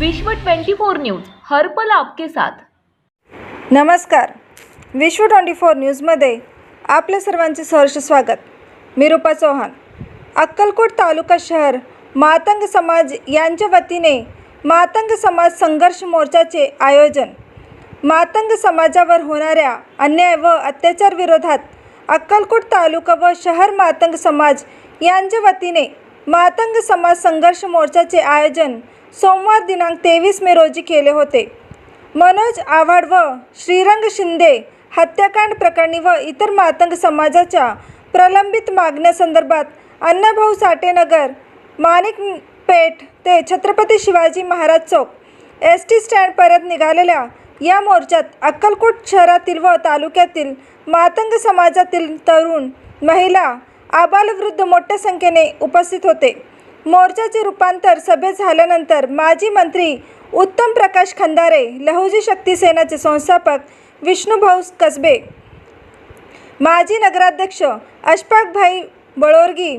विश्व 24 न्यूज हर्पल आपके साथ. नमस्कार. विश्व ट्वेंटी फोर न्यूजमध्ये आपल्या सर्वांचे सहर्ष स्वागत. मी रूपा चौहान. अक्कलकोट तालुका शहर मातंग समाज यांच्या वतीने मातंग समाज संघर्ष मोर्चाचे आयोजन. मातंग समाजावर होणाऱ्या अन्याय व अत्याचार विरोधात अक्कलकोट तालुका व शहर मातंग समाज यांच्या वतीने मातंग समाज संघर्ष मोर्चाचे आयोजन सोमवार दिनांक तेवीस मे रोजी केले होते. मनोज आव्हाड व श्रीरंग शिंदे हत्याकांड प्रकरणी व इतर मातंग समाजाच्या प्रलंबित मागण्यासंदर्भात अण्णाभाऊ साठेनगर माणिकपेठ ते छत्रपती शिवाजी महाराज चौक एस टी स्टँडपर्यंत निघालेल्या या मोर्चात अक्कलकोट शहरातील व तालुक्यातील मातंग समाजातील तरुण महिला आबालवृद्ध मोठ्या संख्येने उपस्थित होते. मोर्चाचे रूपांतर सभेत झाल्यानंतर माजी मंत्री उत्तम प्रकाश खंदारे लहुजी शक्ती सेनाचे संस्थापक विष्णुभाऊ कसबे माजी नगराध्यक्ष अशफाकभाई बळोरगी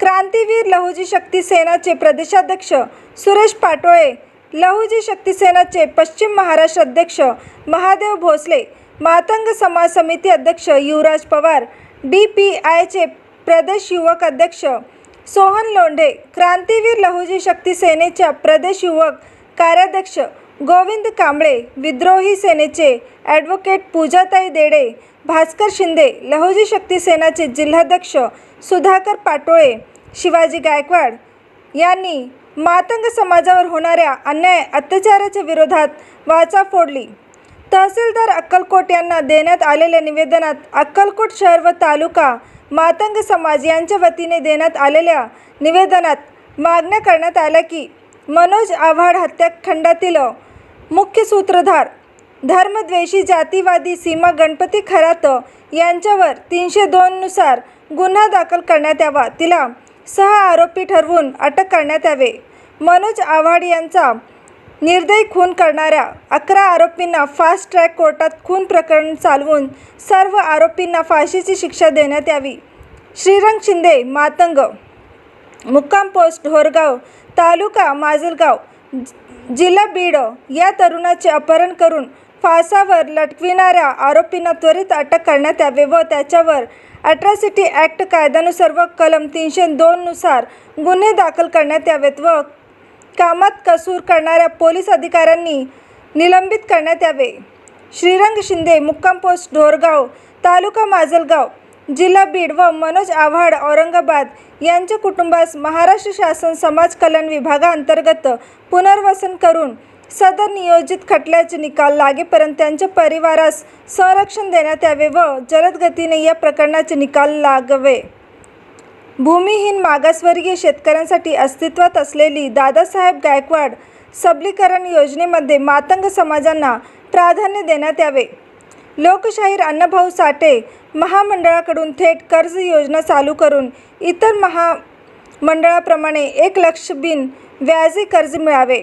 क्रांतीवीर लहुजी शक्ती सेनाचे प्रदेशाध्यक्ष सुरेश पाटोळे लहुजी शक्ती सेनाचे पश्चिम महाराष्ट्र अध्यक्ष महादेव भोसले मातंग समाज समिती अध्यक्ष युवराज पवार डी पी आयचे प्रदेश युवक अध्यक्ष सोहन लोंढे क्रांतीवीर लहुजी शक्ती सेनेच्या प्रदेश युवक कार्याध्यक्ष गोविंद कांबळे विद्रोही सेनेचे ॲडव्होकेट पूजाताई देडे भास्कर शिंदे लहुजी शक्ती सेनाचे जिल्हाध्यक्ष सुधाकर पाटोळे शिवाजी गायकवाड यांनी मातंग समाजावर होणाऱ्या अन्याय अत्याचाराच्या विरोधात वाचा फोडली. तहसीलदार अक्कलकोट यांना देण्यात आलेल्या निवेदनात अक्कलकोट शहर व तालुका मातंग समाज यांच्या वतीने देण्यात आलेल्या निवेदनात मागण्या करण्यात आल्या की मनोज आव्हाड हत्याखंडातील मुख्य सूत्रधार धर्मद्वेषी जातीवादी सीमा गणपती खरात यांच्यावर तीनशे दोननुसार गुन्हा दाखल करण्यात यावा. तिला सहा आरोपी ठरवून अटक करण्यात यावे. मनोज आव्हाड यांचा निर्दयी खून करणाऱ्या अकरा आरोपींना फास्ट ट्रॅक कोर्टात खून प्रकरण चालवून सर्व आरोपींना फाशीची शिक्षा देण्यात यावी. श्रीरंग शिंदे मातंग. मुक्काम पोस्ट ढोरगाव तालुका माजलगाव जि- जिल्हा बीड या तरुणाचे अपहरण करून फासावर लटविणाऱ्या आरोपींना त्वरित अटक करण्यात यावे व त्याच्यावर अट्रॉसिटी ॲक्ट कायद्यानुसार व कलम तीनशे दोननुसार गुन्हे दाखल करण्यात यावेत व कामात कसूर करणाऱ्या पोलीस अधिकाऱ्यांनी निलंबित करण्यात यावे. श्रीरंग शिंदे मुक्काम पोस्ट ढोरगाव तालुका माजलगाव जिल्हा बीड व मनोज आव्हाड औरंगाबाद यांच्या कुटुंबास महाराष्ट्र शासन समाज कल्याण विभागाअंतर्गत पुनर्वसन करून सदर नियोजित खटल्याचे निकाल लागेपर्यंत त्यांच्या परिवारास संरक्षण देण्यात यावे व जलद गतीने या प्रकरणाचे निकाल लागावे. भूमिहीन मागासवर्गीय शेतकऱ्यांसाठी अस्तित्वात असलेली दादासाहेब गायकवाड सबलीकरण योजनेमध्ये मातंग समाजांना प्राधान्य देण्यात यावे. लोकशाहीर अण्णाभाऊ साठे महामंडळाकडून थेट कर्ज योजना चालू करून इतर महामंडळाप्रमाणे एक लक्ष बिन व्याजी कर्ज मिळावे.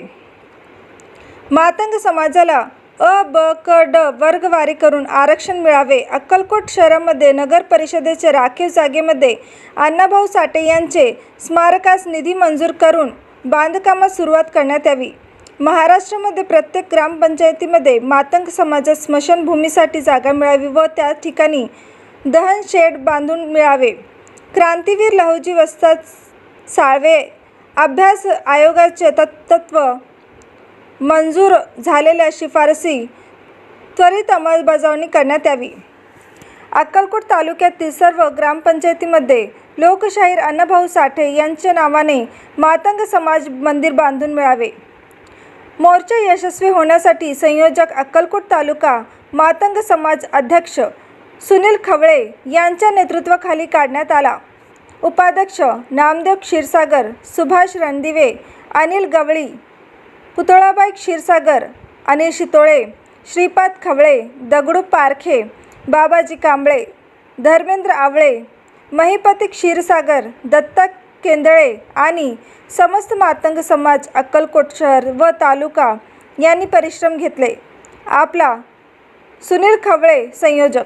मातंग समाजाला अ ब क ड वर्गवारी करून आरक्षण मिळावे. अक्कलकोट शहरामध्ये नगर परिषदेच्या राखीव जागेमध्ये अण्णाभाऊ साठे यांचे स्मारकास निधी मंजूर करून बांधकामास सुरुवात करण्यात यावी. महाराष्ट्रामध्ये प्रत्येक ग्रामपंचायतीमध्ये मातंग समाजात स्मशानभूमीसाठी जागा मिळावी व त्या ठिकाणी दहन शेड बांधून मिळावे. क्रांतीवीर लहुजी वस्ताद साळवे अभ्यास आयोगाचे तत्त्व मंजूर झालेल्या शिफारसी त्वरित अंमलबजावणी करण्यात यावी. अक्कलकोट तालुक्यातील सर्व ग्रामपंचायतीमध्ये लोकशाहीर अण्णाभाऊ साठे यांच्या नावाने मातंग समाज मंदिर बांधून मिळावे. मोर्चा यशस्वी होण्यासाठी संयोजक अक्कलकोट तालुका मातंग समाज अध्यक्ष सुनील खवळे यांच्या नेतृत्वाखाली काढण्यात आला. उपाध्यक्ष नामदेव क्षीरसागर सुभाष रणदिवे अनिल गवळी पुतळाबाई क्षीरसागर अनिल शितोळे श्रीपाद खवळे दगडू पारखे बाबाजी कांबळे धर्मेंद्र आवळे महिपती क्षीरसागर दत्ता केंदळे आणि समस्त मातंग समाज अक्कलकोट शहर व तालुका यांनी परिश्रम घेतले. आपला सुनील खवळे संयोजक.